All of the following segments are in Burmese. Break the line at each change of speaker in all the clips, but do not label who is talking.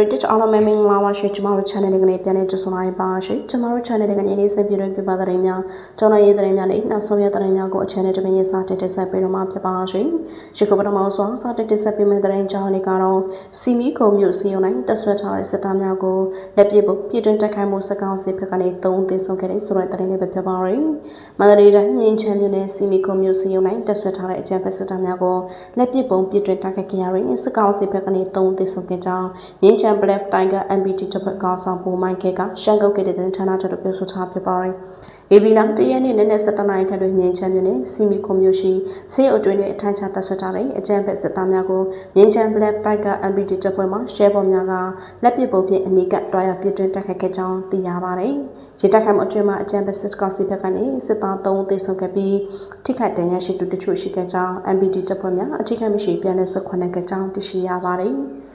British အားလုံးပဲမင်္ဂလာပါရှင်ကျမတို့ channel လေးကနေပြန်လည်ကြိုဆိုလိုက်ပါရှင်ကျမတို့ channel လေးကနေနေ့စဉ်ပြည့်ပြပါတဲ့များကျွန်တော်ရေးတဲ့များနဲ့နောက်ဆုံးရတဲ့များကို channel တစ်ပင်ရေးစတင်တက်ဆက်ပေးတော့မှာဖြစ်ပါရှင်ရှိကပထမဆုံးစတင်တက်ဆက်ပေးမယ့်တဲ့ကြောင်းလေးကတော့စီမီကုံမျိုးစီယုံနိုင်တက်ဆွဲထားတဲ့စစ်သားများကိုလက်ပစ်ဖို့ပြည်တွင်းတက်ခိုင်းမှုစကောင်းစီဘက်ကနေသုံးသိဆုံးခဲ့တဲ့ဆိုတဲ့တဲ့လေးပဲဖြစ်ပါရင်မန္တလေးတိုင်းမြင်းချမ်းမြို့နယ်စီမီကုံမျိုးစီယုံနိုင်တက်ဆွဲထားတဲ့အကြံဖက်စစ်သားများကိုလက်ပစ်ပုံပြည်တွင်းတက်ခိုက်ခဲ့ရရင်စကောင်းစီဘက်ကနေသုံးသိဆုံးခဲ့ကြောင်းမြင်းချမ်း Black Tiger MBT တပ်ဖွဲ့ကောင်ဆောင်ပုံမိုင်းခဲကရှန်ကုတ်ခဲ့တဲ့တဲ့ဌာနချုပ်တို့ပြောဆိုထားဖြစ်ပါတယ်။ဧပြီလတရက်နေ့နက်နက်7:00နာရီထက်တွင်မြင်းချမ်းမြို့နယ်စီမီကွန်မျိုးရှိဆေးရုံအတွင်းတွင်အထိုင်ချတပ်ဆွဲထားတဲ့အကြမ်းဖက်စစ်သားများကိုမြင်းချမ်း Black Tiger MBT တပ်ဖွဲ့မှရှဲပေါ်များကလက်ပစ်ပုံဖြင့်အနီးကပ်တွားရောက်ပြစ်တွင်းတိုက်ခိုက်ခဲ့ကြောင်းသိရပါတယ်။ရေတပ်ခိုင်မှုအတွင်းမှာအကြမ်းဖက်စစ်ကောင်စီဘက်ကနေစစ်သား3ဦးသေဆုံးခဲ့ပြီးထိခိုက်ဒဏ်ရာရှိသူတချို့ရှိခဲ့ကြောင်း MBT တပ်ဖွဲ့များအထိခိုက်မရှိပြန်လည်ဆုတ်ခွာနိုင်ခဲ့ကြောင်းသိရှိရပါတယ်။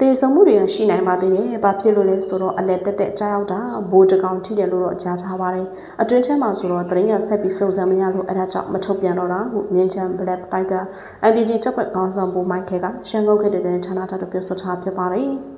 တေဆုံမှုတွေရှိနိုင်ပါသေးတယ်။ဘာဖြစ်လို့လဲဆိုတော့အလက်တက်တက်ကြားရောက်တာဘိုးတကောင်ထိတယ်လို့တော့ကြားထားပါတယ်။အတွင်းထဲမှာဆိုတော့တရင်ကဆက်ပြီးစုံစမ်းမရလို့အဲ့ဒါကြောင့်မထုတ်ပြန်တော့တာဟုမြင်းချမ်း Black Tiger MPD တပ်ဖွဲ့ကောင်းဆောင်ဘူမိုက်ခဲကရှန်ကုတ်ခဲ့တဲ့ဌာနချုပ်ပြောဆိုထားဖြစ်ပါတယ်။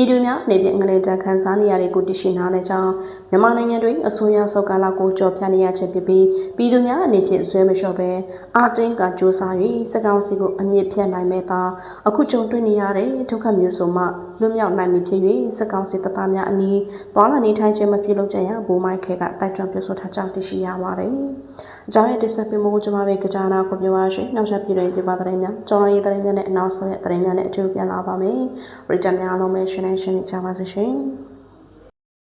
ပြည်သူများအနေဖြင့်ငလင်တန်ခန်းစားနေရတဲ့ကိုတရှိနာတဲ့ကြောင့်မြန်မာနိုင်ငံတွင်အစိုးရစောက်ကလာကိုကြော်ဖြတ်နေရချက်ဖြစ်ပြီးပြည်သူများအနေဖြင့်ဇွဲမလျှော့ပဲအာတင်းကစူးစမ်း၍စကောင်စီကိုအမြင့်ဖြတ်နိုင်မဲ့သာအခုကြုံတွေ့နေရတဲ့ဒုက္ခမျိုးစုံမှလွတ်မြောက်နိုင်ပြီဖြစ်၍စကောင်စီတသားများအနီးတွာလာနေထိုင်ခြင်းမပြုလုပ်ကြရဘူမိုက်ခဲကတိုက်တွန်းပြောဆိုထားကြောင်းသိရှိရပါတယ်။အကြောင်းရဲ့တစ်ဆက်ပြမို့ကျွန်မပဲကြာနာကိုပြောပါရှင်။နောက်ဆက်ပြည်တွင်ပြပါတဲ့များကျွန်တော်ရေးတဲ့များနဲ့အနောက်ဆုံးရဲ့တဲ့များနဲ့အထူးပြန်လာပါမယ်။ Return များလုံးမဲ့ရှင် Shani Chawazashane.